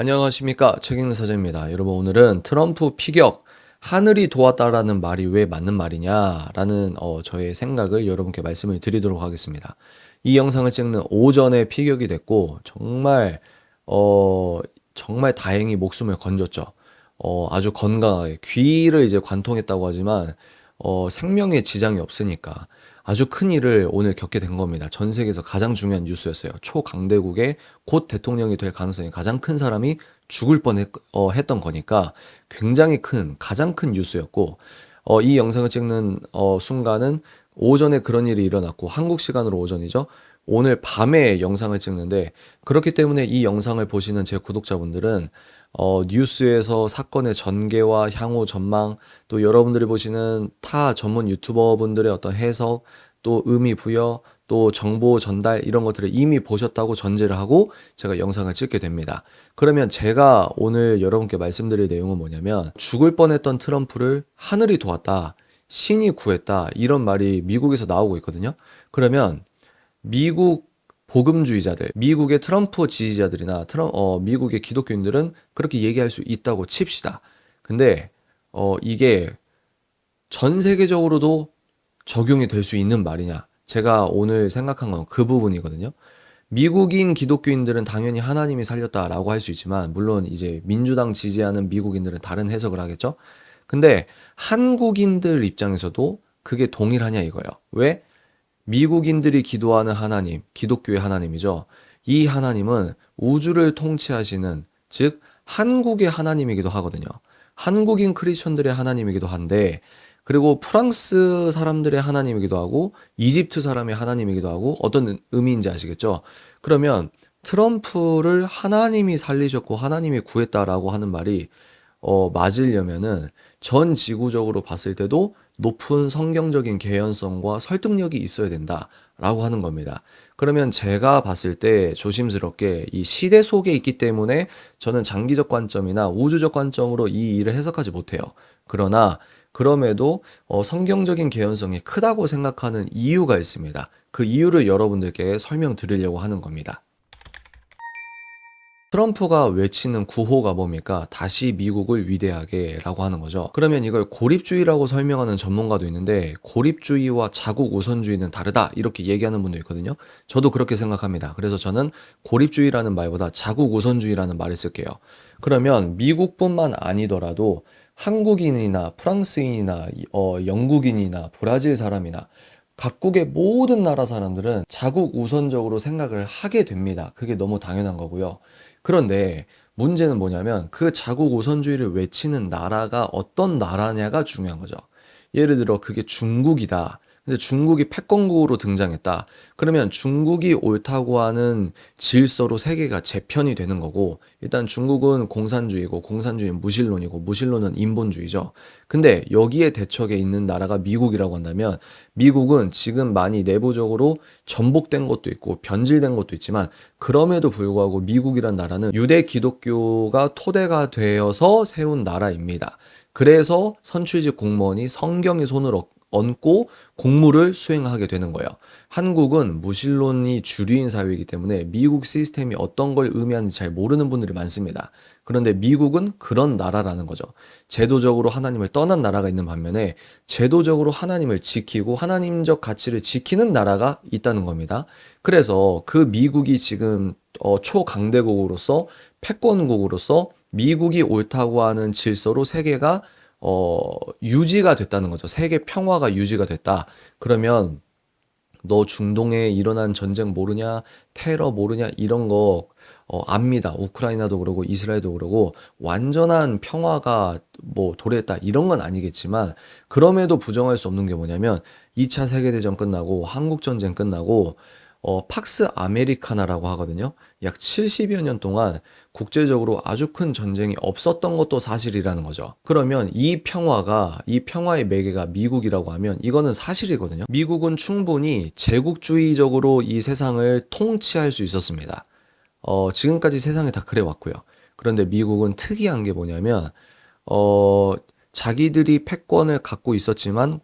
안녕하십니까 책읽는 사전입니다. 여러분 오늘은 트럼프 피격 하늘이 도왔다라는 말이 왜 맞는 말이냐라는 어, 저의 생각을 여러분께 말씀을 드리도록 하겠습니다. 이 영상을 찍는 오전에 피격이 됐고 정말 어 정말 다행히 목숨을 건졌죠. 어 아주 건강하게 귀를 이제 관통했다고 하지만 어 생명에 지장이 없으니까 아주 큰 일을 오늘 겪게 된 겁니다. 전 세계에서 가장 중요한 뉴스였어요. 초강대국의 곧 대통령이 될 가능성이 가장 큰 사람이 죽을 뻔 했, 어, 거니까 굉장히 큰, 가장 큰 뉴스였고, 어, 이 영상을 찍는 어, 순간은 오전에 그런 일이 일어났고, 한국 시간으로 오전이죠. 오늘 밤에 영상을 찍는데, 그렇기 때문에 이 영상을 보시는 제 구독자분들은 어, 뉴스에서 사건의 전개와 향후 전망, 또 여러분들이 보시는 타 전문 유튜버 분들의 어떤 해석, 또 의미 부여, 또 정보 전달 이런 것들을 이미 보셨다고 전제를 하고 제가 영상을 찍게 됩니다. 그러면 제가 오늘 여러분께 말씀드릴 내용은 뭐냐면 죽을 뻔했던 트럼프를 하늘이 도왔다. 신이 구했다. 이런 말이 미국에서 나오고 있거든요. 그러면 미국 복음주의자들, 미국의 트럼프 지지자들이나 트럼, 어, 미국의 기독교인들은 그렇게 얘기할 수 있다고 칩시다. 근데 어, 이게 전 세계적으로도 적용이 될 수 있는 말이냐? 제가 오늘 생각한 건 그 부분이거든요. 미국인 기독교인들은 당연히 하나님이 살렸다라고 할 수 있지만, 물론 이제 민주당 지지하는 미국인들은 다른 해석을 하겠죠? 근데 한국인들 입장에서도 그게 동일하냐 이거예요. 왜? 미국인들이 기도하는 하나님, 기독교의 하나님이죠. 이 하나님은 우주를 통치하시는, 즉, 한국의 하나님이기도 하거든요. 한국인 크리스천들의 하나님이기도 한데, 그리고 프랑스 사람들의 하나님이기도 하고, 이집트 사람의 하나님이기도 하고, 어떤 의미인지 아시겠죠? 그러면 트럼프를 하나님이 살리셨고, 하나님이 구했다라고 하는 말이, 어, 맞으려면은 전 지구적으로 봤을 때도 높은 성경적인 개연성과 설득력이 있어야 된다라고 하는 겁니다. 그러면 제가 봤을 때 조심스럽게 이 시대 속에 있기 때문에 저는 장기적 관점이나 우주적 관점으로 이 일을 해석하지 못해요. 그러나 그럼에도 어, 성경적인 개연성이 크다고 생각하는 이유가 있습니다. 그 이유를 여러분들께 설명드리려고 하는 겁니다. 트럼프가 외치는 구호가 뭡니까? 다시 미국을 위대하게 라고 하는 거죠. 그러면 이걸 고립주의라고 설명하는 전문가도 있는데 고립주의와 자국 우선주의는 다르다 이렇게 얘기하는 분도 있거든요. 저도 그렇게 생각합니다. 그래서 저는 고립주의라는 말보다 자국 우선주의라는 말을 쓸게요. 그러면 미국뿐만 아니더라도 한국인이나 프랑스인이나 어, 영국인이나 브라질 사람이나 각국의 모든 나라 사람들은 자국 우선적으로 생각을 하게 됩니다. 그게 너무 당연한 거고요. 그런데 문제는 뭐냐면 그 자국 우선주의를 외치는 나라가 어떤 나라냐가 중요한 거죠. 예를 들어 그게 중국이다. 근데 중국이 패권국으로 등장했다. 그러면 중국이 옳다고 하는 질서로 세계가 재편이 되는 거고, 일단 중국은 공산주의고, 공산주의는 무신론이고, 무신론은 인본주의죠. 근데 여기에 대척에 있는 나라가 미국이라고 한다면, 미국은 지금 많이 내부적으로 전복된 것도 있고, 변질된 것도 있지만, 그럼에도 불구하고 미국이란 나라는 유대 기독교가 토대가 되어서 세운 나라입니다. 그래서 선출직 공무원이 성경의 손을 얹고 공무를 수행하게 되는 거예요. 한국은 무신론이 주류인 사회이기 때문에 미국 시스템이 어떤 걸 의미하는지 잘 모르는 분들이 많습니다. 그런데 미국은 그런 나라라는 거죠. 제도적으로 하나님을 떠난 나라가 있는 반면에 제도적으로 하나님을 지키고 하나님적 가치를 지키는 나라가 있다는 겁니다. 그래서 그 미국이 지금 어, 초강대국으로서 패권국으로서 미국이 옳다고 하는 질서로 세계가 어, 유지가 됐다는 거죠. 세계 평화가 유지가 됐다. 그러면 너 중동에 일어난 전쟁 모르냐? 테러 모르냐? 이런 거 어, 압니다. 우크라이나도 그러고 이스라엘도 그러고 완전한 평화가 뭐 도래했다 이런 건 아니겠지만 그럼에도 부정할 수 없는 게 뭐냐면 2차 세계대전 끝나고 한국 전쟁 끝나고 어, 팍스 아메리카나라고 하거든요. 약 70여 년 동안 국제적으로 아주 큰 전쟁이 없었던 것도 사실이라는 거죠. 그러면 이 평화가, 이 평화의 매개가 미국이라고 하면 이거는 사실이거든요. 미국은 충분히 제국주의적으로 이 세상을 통치할 수 있었습니다. 어, 지금까지 세상에 다 그래 왔고요. 그런데 미국은 특이한 게 뭐냐면, 어, 자기들이 패권을 갖고 있었지만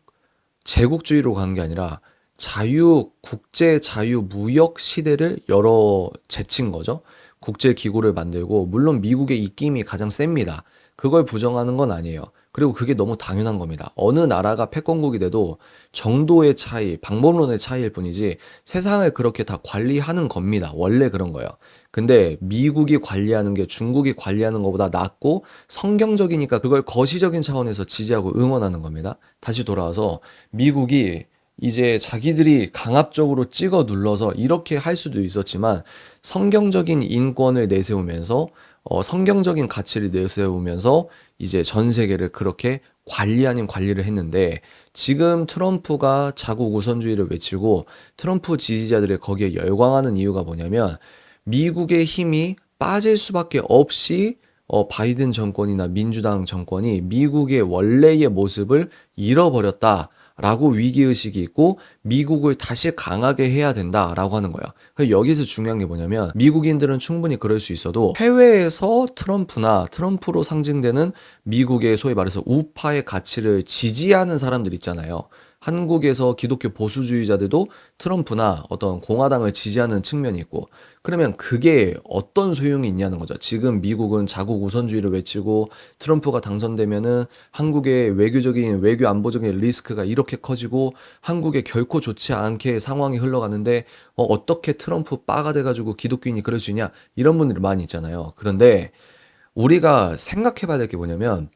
제국주의로 간 게 아니라 자유 국제 자유 무역 시대를 열어 제친 거죠. 국제 기구를 만들고 물론 미국의 입김이 가장 셉니다. 그걸 부정하는 건 아니에요. 그리고 그게 너무 당연한 겁니다. 어느 나라가 패권국이 돼도 정도의 차이, 방법론의 차이일 뿐이지 세상을 그렇게 다 관리하는 겁니다. 원래 그런 거예요. 근데 미국이 관리하는 게 중국이 관리하는 것보다 낫고 성경적이니까 그걸 거시적인 차원에서 지지하고 응원하는 겁니다. 다시 돌아와서 미국이 이제 자기들이 강압적으로 찍어 눌러서 이렇게 할 수도 있었지만 성경적인 인권을 내세우면서 어, 성경적인 가치를 내세우면서 이제 전 세계를 그렇게 관리 아닌 관리를 했는데 지금 트럼프가 자국 우선주의를 외치고 트럼프 지지자들이 거기에 열광하는 이유가 뭐냐면 미국의 힘이 빠질 수밖에 없이 어, 바이든 정권이나 민주당 정권이 미국의 원래의 모습을 잃어버렸다. 라고 위기의식이 있고 미국을 다시 강하게 해야 된다 라고 하는 거예요. 그러니까 여기서 중요한 게 뭐냐면 미국인들은 충분히 그럴 수 있어도 해외에서 트럼프나 트럼프로 상징되는 미국의 소위 말해서 우파의 가치를 지지하는 사람들 있잖아요. 한국에서 기독교 보수주의자들도 트럼프나 어떤 공화당을 지지하는 측면이 있고 그러면 그게 어떤 소용이 있냐는 거죠. 지금 미국은 자국 우선주의를 외치고 트럼프가 당선되면은 한국의 외교적인 외교 안보적인 리스크가 이렇게 커지고 한국에 결코 좋지 않게 상황이 흘러가는데 어, 어떻게 트럼프 빠가 돼가지고 기독교인이 그럴 수 있냐 이런 분들이 많이 있잖아요. 그런데 우리가 생각해 봐야 될 게 뭐냐면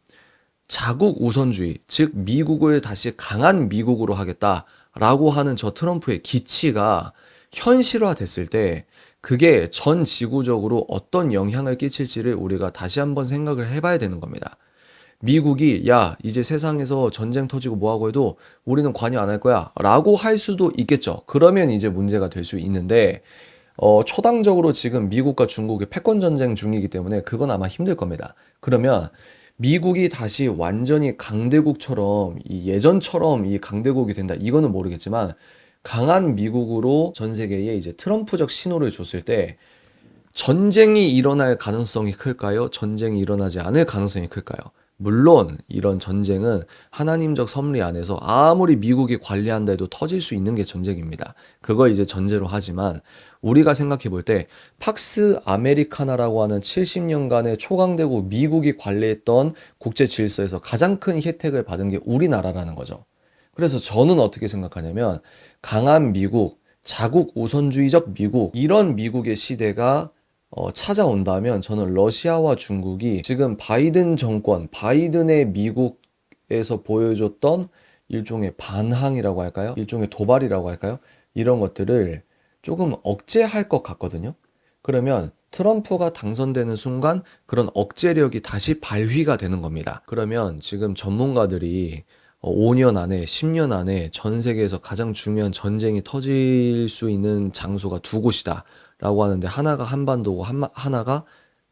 자국 우선주의, 즉 미국을 다시 강한 미국으로 하겠다라고 하는 저 트럼프의 기치가 현실화 됐을 때 그게 전 지구적으로 어떤 영향을 끼칠지를 우리가 다시 한번 생각을 해봐야 되는 겁니다. 미국이 야 이제 세상에서 전쟁 터지고 뭐하고 해도 우리는 관여 안 할 거야 라고 할 수도 있겠죠. 그러면 이제 문제가 될 수 있는데 어, 초당적으로 지금 미국과 중국이 패권 전쟁 중이기 때문에 그건 아마 힘들 겁니다. 그러면 미국이 다시 완전히 강대국처럼 이 예전처럼 이 강대국이 된다 이거는 모르겠지만 강한 미국으로 전 세계에 이제 트럼프적 신호를 줬을 때 전쟁이 일어날 가능성이 클까요? 전쟁이 일어나지 않을 가능성이 클까요? 물론 이런 전쟁은 하나님적 섭리 안에서 아무리 미국이 관리한다 해도 터질 수 있는 게 전쟁입니다. 그걸 이제 전제로 하지만 우리가 생각해 볼 때 팍스 아메리카나라고 하는 70년간의 초강대국 미국이 관리했던 국제 질서에서 가장 큰 혜택을 받은 게 우리나라라는 거죠. 그래서 저는 어떻게 생각하냐면 강한 미국, 자국 우선주의적 미국 이런 미국의 시대가 어, 찾아온다면 저는 러시아와 중국이 지금 바이든 정권, 바이든의 미국에서 보여줬던 일종의 반항이라고 할까요? 일종의 도발이라고 할까요? 이런 것들을 조금 억제할 것 같거든요. 그러면 트럼프가 당선되는 순간 그런 억제력이 다시 발휘가 되는 겁니다. 그러면 지금 전문가들이 5년 안에, 10년 안에 전 세계에서 가장 중요한 전쟁이 터질 수 있는 장소가 두 곳이다. 라고 하는데 하나가 한반도고 하나가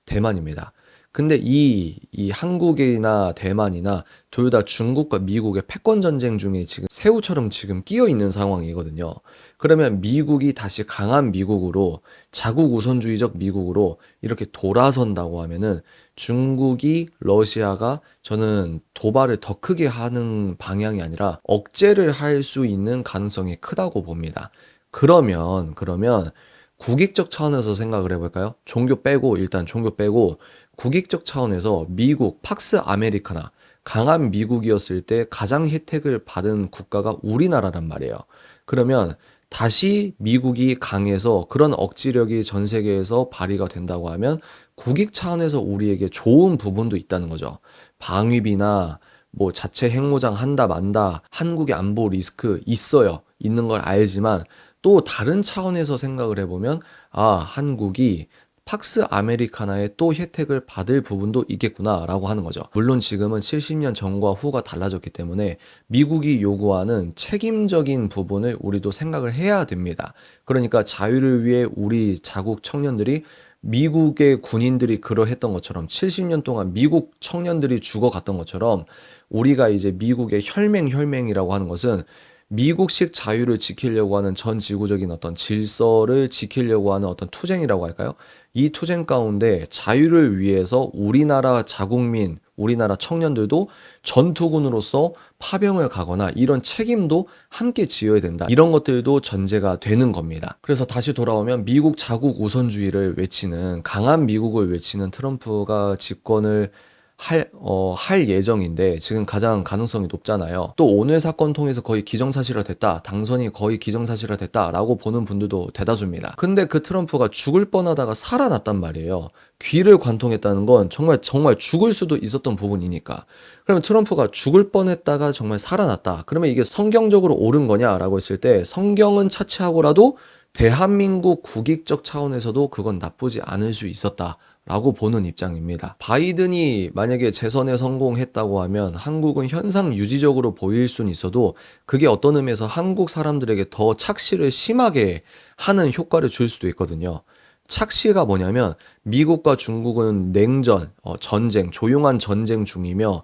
대만입니다. 근데 이, 이 한국이나 대만이나 둘 다 중국과 미국의 패권 전쟁 중에 지금 새우처럼 지금 끼어 있는 상황이거든요. 그러면 미국이 다시 강한 미국으로 자국 우선주의적 미국으로 이렇게 돌아선다고 하면은 중국이 러시아가 저는 도발을 더 크게 하는 방향이 아니라 억제를 할 수 있는 가능성이 크다고 봅니다. 그러면 그러면 국익적 차원에서 생각을 해볼까요? 종교 빼고, 일단 종교 빼고, 국익적 차원에서 미국, 팍스 아메리카나, 강한 미국이었을 때 가장 혜택을 받은 국가가 우리나라란 말이에요. 그러면 다시 미국이 강해서 그런 억지력이 전 세계에서 발휘가 된다고 하면 국익 차원에서 우리에게 좋은 부분도 있다는 거죠. 방위비나 뭐 자체 핵무장 한다 만다 한국의 안보 리스크 있어요. 있는 걸 알지만 또 다른 차원에서 생각을 해보면 아 한국이 팍스 아메리카나의 또 혜택을 받을 부분도 있겠구나라고 하는 거죠. 물론 지금은 70년 전과 후가 달라졌기 때문에 미국이 요구하는 책임적인 부분을 우리도 생각을 해야 됩니다. 그러니까 자유를 위해 우리 자국 청년들이 미국의 군인들이 그러했던 것처럼 70년 동안 미국 청년들이 죽어갔던 것처럼 우리가 이제 미국의 혈맹 혈맹이라고 하는 것은 미국식 자유를 지키려고 하는 전 지구적인 어떤 질서를 지키려고 하는 어떤 투쟁이라고 할까요? 이 투쟁 가운데 자유를 위해서 우리나라 자국민, 우리나라 청년들도 전투군으로서 파병을 가거나 이런 책임도 함께 지어야 된다. 이런 것들도 전제가 되는 겁니다. 그래서 다시 돌아오면 미국 자국 우선주의를 외치는 강한 미국을 외치는 트럼프가 집권을 할, 어, 할 예정인데 지금 가장 가능성이 높잖아요. 또 오늘 사건 통해서 거의 기정사실화 됐다. 당선이 거의 기정사실화 됐다 라고 보는 분들도 대다수입니다. 근데 그 트럼프가 죽을 뻔하다가 살아났단 말이에요. 귀를 관통했다는 건 정말 정말 죽을 수도 있었던 부분이니까. 그러면 트럼프가 죽을 뻔했다가 정말 살아났다. 그러면 이게 성경적으로 옳은 거냐라고 했을 때 성경은 차치하고라도 대한민국 국익적 차원에서도 그건 나쁘지 않을 수 있었다. 라고 보는 입장입니다. 바이든이 만약에 재선에 성공했다고 하면 한국은 현상 유지적으로 보일 수는 있어도 그게 어떤 의미에서 한국 사람들에게 더 착시를 심하게 하는 효과를 줄 수도 있거든요. 착시가 뭐냐면 미국과 중국은 냉전, 어, 전쟁, 조용한 전쟁 중이며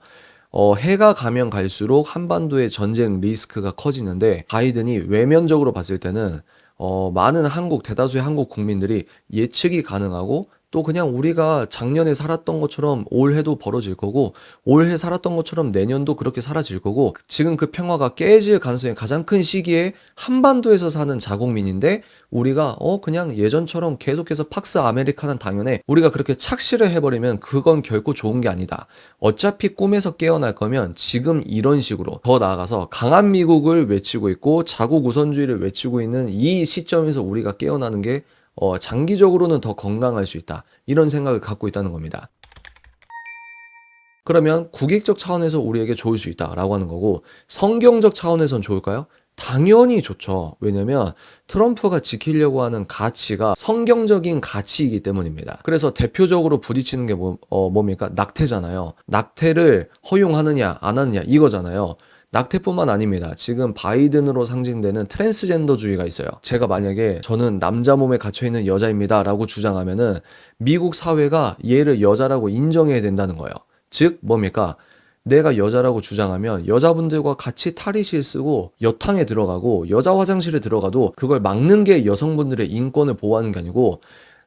어, 해가 가면 갈수록 한반도의 전쟁 리스크가 커지는데 바이든이 외면적으로 봤을 때는 어, 많은 한국, 대다수의 한국 국민들이 예측이 가능하고 또 그냥 우리가 작년에 살았던 것처럼 올해도 벌어질 거고 올해 살았던 것처럼 내년도 그렇게 사라질 거고 지금 그 평화가 깨질 가능성이 가장 큰 시기에 한반도에서 사는 자국민인데 우리가 어 그냥 예전처럼 계속해서 팍스 아메리카는 당연해. 우리가 그렇게 착시를 해버리면 그건 결코 좋은 게 아니다. 어차피 꿈에서 깨어날 거면 지금 이런 식으로 더 나아가서 강한 미국을 외치고 있고 자국 우선주의를 외치고 있는 이 시점에서 우리가 깨어나는 게 어, 장기적으로는 더 건강할 수 있다. 이런 생각을 갖고 있다는 겁니다. 그러면 국익적 차원에서 우리에게 좋을 수 있다라고 하는 거고 성경적 차원에선 좋을까요? 당연히 좋죠. 왜냐면 트럼프가 지키려고 하는 가치가 성경적인 가치이기 때문입니다. 그래서 대표적으로 부딪히는 게 뭐, 어, 뭡니까? 낙태잖아요. 낙태를 허용하느냐, 안 하느냐, 이거잖아요. 낙태뿐만 아닙니다. 지금 바이든으로 상징되는 트랜스젠더주의가 있어요. 제가 만약에 저는 남자 몸에 갇혀 있는 여자입니다. 라고 주장하면은 미국 사회가 얘를 여자라고 인정해야 된다는 거예요. 즉, 뭡니까? 내가 여자라고 주장하면 여자분들과 같이 탈의실 쓰고 여탕에 들어가고 여자 화장실에 들어가도 그걸 막는 게 여성분들의 인권을 보호하는 게 아니고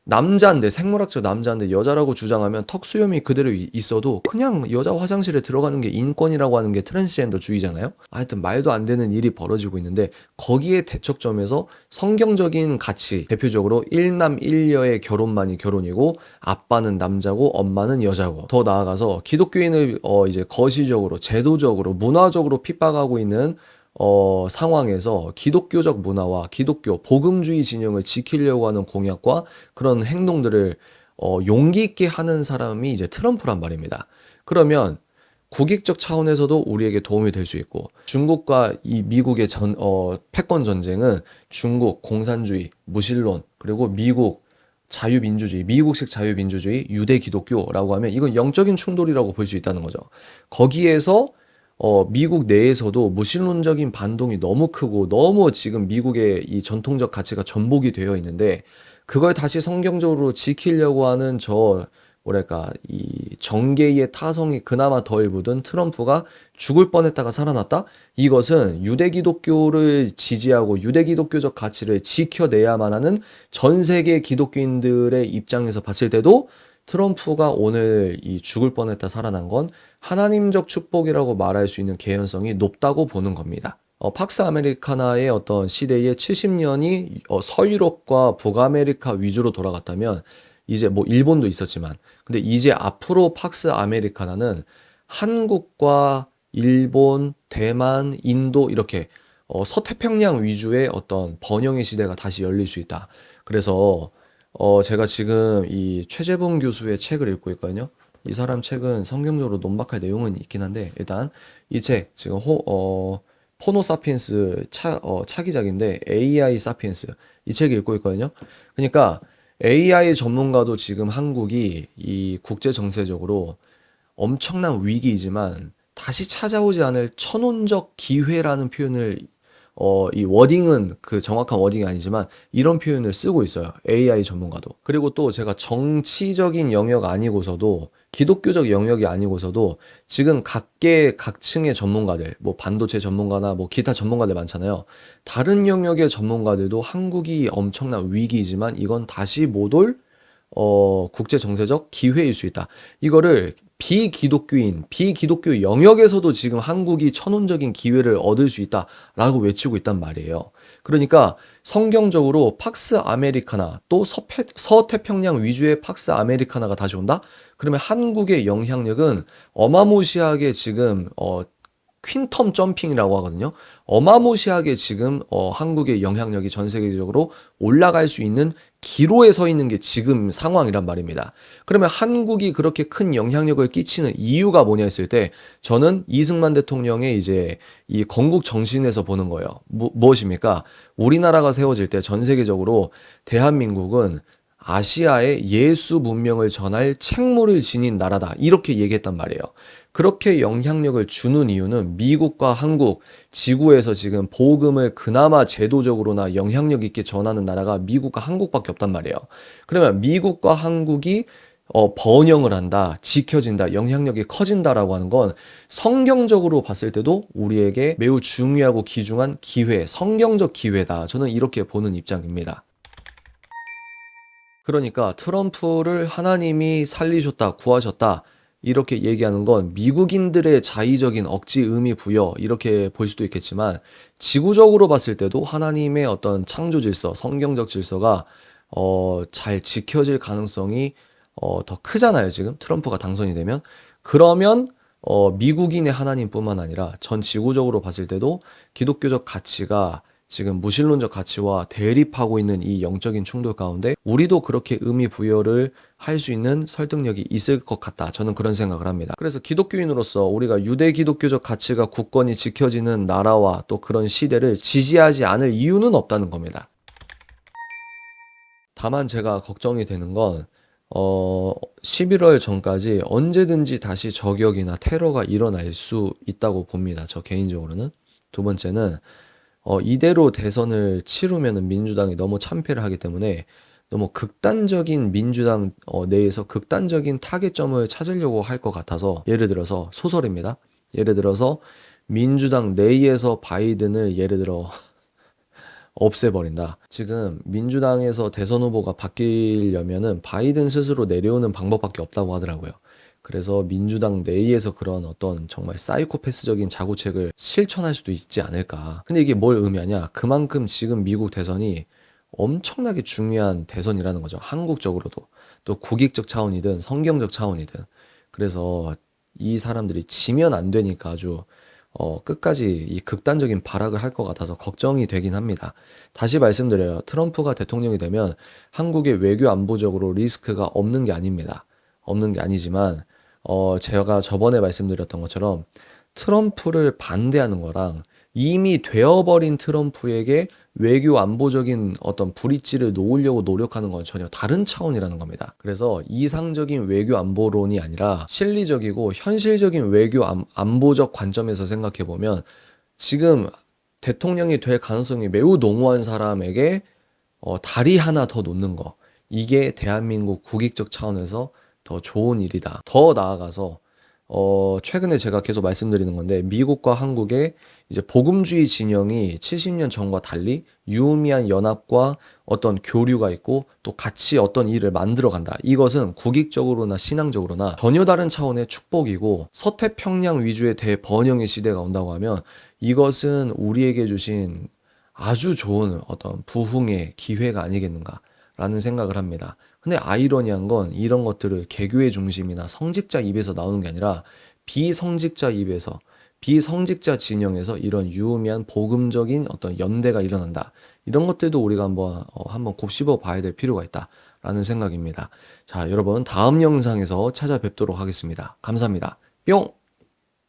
남자인데 생물학적 남자인데 여자라고 주장하면 턱 수염이 그대로 이- 있어도 그냥 여자 화장실에 들어가는 게 인권이라고 하는 게 트랜스젠더주의잖아요. 하여튼 말도 안 되는 일이 벌어지고 있는데 거기에 대척점에서 성경적인 가치 대표적으로 일남 일녀의 결혼만이 결혼이고 아빠는 남자고 엄마는 여자고 더 나아가서 기독교인을 어 이제 거시적으로 제도적으로 문화적으로 핍박하고 있는 어, 상황에서 기독교적 문화와 기독교 복음주의 진영을 지키려고 하는 공약과 그런 행동들을 어, 용기 있게 하는 사람이 이제 트럼프란 말입니다. 그러면 국익적 차원에서도 우리에게 도움이 될 수 있고 중국과 이 미국의 전, 어, 패권 전쟁은 중국 공산주의, 무신론 그리고 미국 자유민주주의, 미국식 자유민주주의, 유대 기독교라고 하면 이건 영적인 충돌이라고 볼 수 있다는 거죠. 거기에서 어, 미국 내에서도 무신론적인 반동이 너무 크고 너무 지금 미국의 이 전통적 가치가 전복이 되어 있는데 그걸 다시 성경적으로 지키려고 하는 저 뭐랄까 이 정계의 타성이 그나마 덜 묻은 트럼프가 죽을 뻔했다가 살아났다? 이것은 유대 기독교를 지지하고 유대 기독교적 가치를 지켜내야만 하는 전 세계 기독교인들의 입장에서 봤을 때도 트럼프가 오늘 이 죽을 뻔했다 살아난 건 하나님적 축복이라고 말할 수 있는 개연성이 높다고 보는 겁니다. 어, 팍스 아메리카나의 어떤 시대의 70년이 어, 서유럽과 북아메리카 위주로 돌아갔다면 이제 뭐 일본도 있었지만 근데 이제 앞으로 팍스 아메리카나는 한국과 일본, 대만, 인도 이렇게 어, 서태평양 위주의 어떤 번영의 시대가 다시 열릴 수 있다. 그래서 어, 제가 지금 이 최재봉 교수의 책을 읽고 있거든요. 이 사람 책은 성경적으로 논박할 내용은 있긴 한데 일단 이 책 지금 호, 어, 포노 사피엔스 차, 어, 차기작인데 AI 사피엔스 이 책 읽고 있거든요. 그러니까 AI 전문가도 지금 한국이 이 국제 정세적으로 엄청난 위기이지만 다시 찾아오지 않을 천운적 기회라는 표현을 어, 이 워딩은 그 정확한 워딩이 아니지만 이런 표현을 쓰고 있어요. AI 전문가도. 그리고 또 제가 정치적인 영역 아니고서도 기독교적 영역이 아니고서도 지금 각계 각층의 전문가들, 뭐 반도체 전문가나 뭐 기타 전문가들 많잖아요. 다른 영역의 전문가들도 한국이 엄청난 위기이지만 이건 다시 못 올 어, 국제 정세적 기회일 수 있다. 이거를 비기독교인, 비기독교 영역에서도 지금 한국이 천운적인 기회를 얻을 수 있다라고 외치고 있단 말이에요. 그러니까 성경적으로 팍스 아메리카나 또 서태, 서태평양 위주의 팍스 아메리카나가 다시 온다? 그러면 한국의 영향력은 어마무시하게 지금 어, 퀸텀 점핑이라고 하거든요. 어마무시하게 지금 어, 한국의 영향력이 전 세계적으로 올라갈 수 있는 기로에 서 있는 게 지금 상황이란 말입니다. 그러면 한국이 그렇게 큰 영향력을 끼치는 이유가 뭐냐 했을 때 저는 이승만 대통령의 이제 이 건국 정신에서 보는 거예요. 무, 무엇입니까? 우리나라가 세워질 때 전 세계적으로 대한민국은 아시아의 예수 문명을 전할 책무를 지닌 나라다. 이렇게 얘기했단 말이에요. 그렇게 영향력을 주는 이유는 미국과 한국, 지구에서 지금 복음을 그나마 제도적으로나 영향력 있게 전하는 나라가 미국과 한국밖에 없단 말이에요. 그러면 미국과 한국이 어, 번영을 한다, 지켜진다, 영향력이 커진다라고 하는 건 성경적으로 봤을 때도 우리에게 매우 중요하고 귀중한 기회, 성경적 기회다. 저는 이렇게 보는 입장입니다. 그러니까 트럼프를 하나님이 살리셨다, 구하셨다. 이렇게 얘기하는 건 미국인들의 자의적인 억지 의미 부여 이렇게 볼 수도 있겠지만 지구적으로 봤을 때도 하나님의 어떤 창조 질서, 성경적 질서가 어, 잘 지켜질 가능성이 어, 더 크잖아요, 지금. 트럼프가 당선이 되면. 그러면 어, 미국인의 하나님뿐만 아니라 전 지구적으로 봤을 때도 기독교적 가치가 지금 무신론적 가치와 대립하고 있는 이 영적인 충돌 가운데 우리도 그렇게 의미 부여를 할 수 있는 설득력이 있을 것 같다. 저는 그런 생각을 합니다. 그래서 기독교인으로서 우리가 유대 기독교적 가치가 굳건히 지켜지는 나라와 또 그런 시대를 지지하지 않을 이유는 없다는 겁니다. 다만 제가 걱정이 되는 건 어, 11월 전까지 언제든지 다시 저격이나 테러가 일어날 수 있다고 봅니다. 저 개인적으로는. 두 번째는 어, 이대로 대선을 치르면은 민주당이 너무 참패를 하기 때문에 너무 극단적인 민주당 어, 내에서 극단적인 타겟점을 찾으려고 할 것 같아서 예를 들어서 소설입니다. 예를 들어서 민주당 내에서 바이든을 예를 들어 없애버린다. 지금 민주당에서 대선 후보가 바뀌려면은 바이든 스스로 내려오는 방법밖에 없다고 하더라고요. 그래서 민주당 내에서 그런 어떤 정말 사이코패스적인 자구책을 실천할 수도 있지 않을까. 근데 이게 뭘 의미하냐? 그만큼 지금 미국 대선이 엄청나게 중요한 대선이라는 거죠. 한국적으로도. 또 국익적 차원이든 성경적 차원이든. 그래서 이 사람들이 지면 안 되니까 아주 어, 끝까지 이 극단적인 발악을 할 것 같아서 걱정이 되긴 합니다. 다시 말씀드려요. 트럼프가 대통령이 되면 한국의 외교 안보적으로 리스크가 없는 게 아닙니다. 없는 게 아니지만 어, 제가 저번에 말씀드렸던 것처럼 트럼프를 반대하는 거랑 이미 되어버린 트럼프에게 외교 안보적인 어떤 브릿지를 놓으려고 노력하는 건 전혀 다른 차원이라는 겁니다. 그래서 이상적인 외교 안보론이 아니라 실리적이고 현실적인 외교 안보적 관점에서 생각해 보면 지금 대통령이 될 가능성이 매우 농후한 사람에게 어, 다리 하나 더 놓는 거 이게 대한민국 국익적 차원에서 더 좋은 일이다. 더 나아가서 어, 최근에 제가 계속 말씀드리는 건데 미국과 한국의 이제 복음주의 진영이 70년 전과 달리 유의미한 연합과 어떤 교류가 있고 또 같이 어떤 일을 만들어 간다. 이것은 국익적으로나 신앙적으로나 전혀 다른 차원의 축복이고 서태평양 위주의 대번영의 시대가 온다고 하면 이것은 우리에게 주신 아주 좋은 어떤 부흥의 기회가 아니겠는가라는 생각을 합니다. 근데 아이러니한 건 이런 것들을 개교의 중심이나 성직자 입에서 나오는 게 아니라 비성직자 입에서 비성직자 진영에서 이런 유의미한 복음적인 어떤 연대가 일어난다. 이런 것들도 우리가 한번 어, 한번 곱씹어 봐야 될 필요가 있다라는 생각입니다. 자, 여러분 다음 영상에서 찾아뵙도록 하겠습니다. 감사합니다. 뿅!